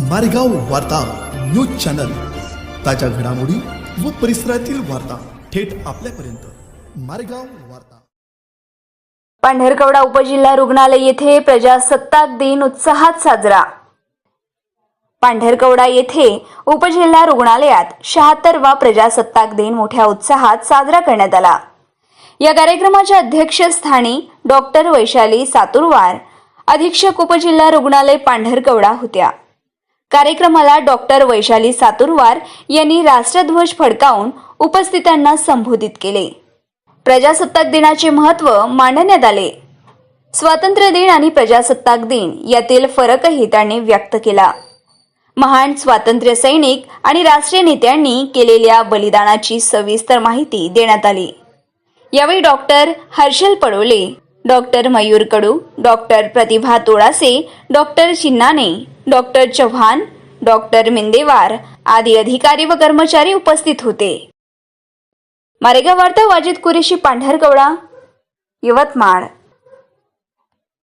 मारेगाव वार्ता news channel. ताज्या घडामोडी व परिसरातील वार्ता थेट आपल्यापर्यंत. मारेगाव वार्ता. पांढरकवडा उपजिल्हा रुग्णालय येथे प्रजासत्ताक दिन उत्साहात साजरा. पांढरकवडा येथे उपजिल्हा रुग्णालयात शहात्तरवा प्रजासत्ताक दिन मोठ्या उत्साहात साजरा करण्यात आला. या कार्यक्रमाच्या अध्यक्षस्थानी डॉक्टर वैशाली सातुरवार अधीक्षक उपजिल्हा रुग्णालय पांढरकवडा होत्या. कार्यक्रमाला डॉक्टर वैशाली सातुरवार यांनी राष्ट्रध्वज फडकावून उपस्थितांना संबोधित केले. प्रजासत्ताक दिनाचे महत्त्व मांडण्यात आले. स्वातंत्र्य दिन आणि प्रजासत्ताक दिन यातील फरकही त्यांनी व्यक्त केला. महान स्वातंत्र्य सैनिक आणि राष्ट्रीय नेत्यांनी केलेल्या बलिदानाची सविस्तर माहिती देण्यात आली. यावेळी doctor Harshal Padole doctor Mayur Kadu doctor Pratibha Tolase doctor Chinnane doctor Chavan doctor Mindewar आदी अधिकारी व कर्मचारी उपस्थित होते. मारेगाव वार्ता वाजिद कुरेशी पांढरकवडा यवतमाळ.